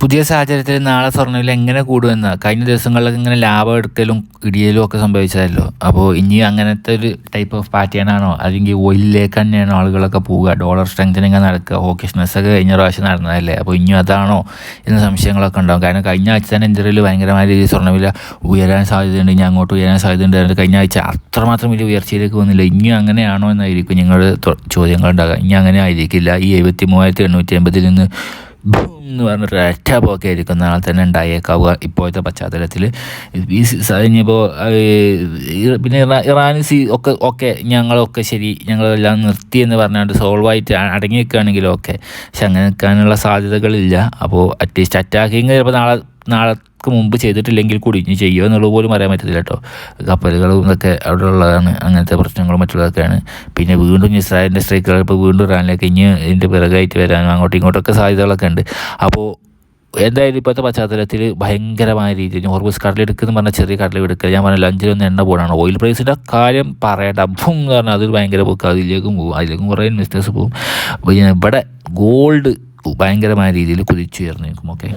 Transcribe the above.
പുതിയ സാഹചര്യത്തിൽ നാളെ സ്വർണവില എങ്ങനെ കൂടുമെന്ന്? കഴിഞ്ഞ ദിവസങ്ങളിലൊക്കെ ഇങ്ങനെ ലാഭം എടുക്കലും ഇടിയലും ഒക്കെ സംഭവിച്ചതല്ലോ. അപ്പോൾ ഇനി അങ്ങനത്തെ ഒരു ടൈപ്പ് ഓഫ് പാറ്റേൺ ആണോ? അല്ലെങ്കിൽ ഓയിലിലേക്ക് തന്നെയാണോ ആളുകളൊക്കെ പോവുക? ഡോളർ സ്ട്രെങ്തനിങ് നടക്കുക? ഓക്കേഷനസ് ഒക്കെ കഴിഞ്ഞ പ്രാവശ്യം നടന്നതല്ലേ? അപ്പോൾ ഇനി അതാണോ എന്ന സംശയങ്ങളൊക്കെ ഉണ്ടാകും കാരണം കഴിഞ്ഞ ആഴ്ച തന്നെ ഇന്ത്യയിൽ ഭയങ്കരമായ രീതിയിൽ സ്വർണവില ഉയരാൻ സാധ്യതയുണ്ട്. ഇനി അങ്ങോട്ട് ഉയരാൻ സാധ്യതയുണ്ട്. കഴിഞ്ഞ ആഴ്ച അത്രമാത്രം വലിയ ഉയർച്ചയിലേക്ക് വന്നില്ല. ഇനി അങ്ങനെയാണോ എന്നായിരിക്കും നിങ്ങളുടെ ചോദ്യങ്ങൾ ഉണ്ടാകുക ഇനി അങ്ങനെ ആയിരിക്കില്ല. ഈ എഴുപത്തി മൂവായിരത്തി എണ്ണൂറ്റി എൺപതിൽ നിന്ന് ബൂം എന്ന് പറഞ്ഞൊരു ഒറ്റ പോക്കെ ആയിരിക്കും നാളെ തന്നെ ഉണ്ടായേക്കാവുക ഇപ്പോഴത്തെ പശ്ചാത്തലത്തിൽ. ഈ ഇനിയിപ്പോൾ പിന്നെ ഇറാ ഇറാൻ സി ഒക്കെ ഓക്കെ ഞങ്ങളൊക്കെ ശരി ഞങ്ങളെല്ലാം നിർത്തി എന്ന് പറഞ്ഞുകൊണ്ട് സോൾവായിട്ട് അടങ്ങി നിൽക്കുകയാണെങ്കിലും ഓക്കെ പക്ഷെ അങ്ങനെ നിൽക്കാനുള്ള സാധ്യതകളില്ല. അപ്പോൾ അറ്റ്ലീസ്റ്റ് അറ്റാക്കിങ് ചിലപ്പോൾ നാളെ നാളെ നാളേക്ക് മുമ്പ് ചെയ്തിട്ടില്ലെങ്കിൽ കൂടി ഇനി ചെയ്യുമോ എന്നുള്ളത് പോലും അറിയാൻ പറ്റത്തില്ല കേട്ടോ. കപ്പലുകളും ഇതൊക്കെ അവിടെ ഉള്ളതാണ് അങ്ങനത്തെ പ്രശ്നങ്ങളും മറ്റുള്ളതൊക്കെയാണ്. പിന്നെ വീണ്ടും ഇസ്രായേലിന്റെ സ്ട്രൈക്കുകൾ ഇപ്പോൾ വീണ്ടും ഇറാനിലേക്ക് ഇനി ഇതിന്റെ പിറകായിട്ട് വരാനും അങ്ങോട്ടും ഇങ്ങോട്ടൊക്കെ സാധ്യതകളൊക്കെ ഉണ്ട്. അപ്പോൾ എന്തായാലും ഇപ്പോഴത്തെ പശ്ചാത്തലത്തിൽ ഭയങ്കരമായ രീതിയിൽ ഹോർമോസ് കടൽ എടുക്കുന്ന പറഞ്ഞാൽ ചെറിയ കടൽ എടുക്കുക ഞാൻ പറഞ്ഞ അഞ്ചിലൊന്ന് എണ്ണ പോകണമാണ് ഓയിൽ പ്രൈസിന്റെ കാര്യം പറയട്ടെ അപ്പം എന്ന് പറഞ്ഞാൽ അതൊരു ഭയങ്കര ബുക്ക് അതിലേക്കും പോകും അതിലേക്കും കുറേ ഇൻവെസ്റ്റേഴ്സ് പോകും. ഇവിടെ ഗോൾഡ് ഭയങ്കരമായ രീതിയിൽ കുതിച്ചുയർന്നു നിൽക്കും ഓക്കെ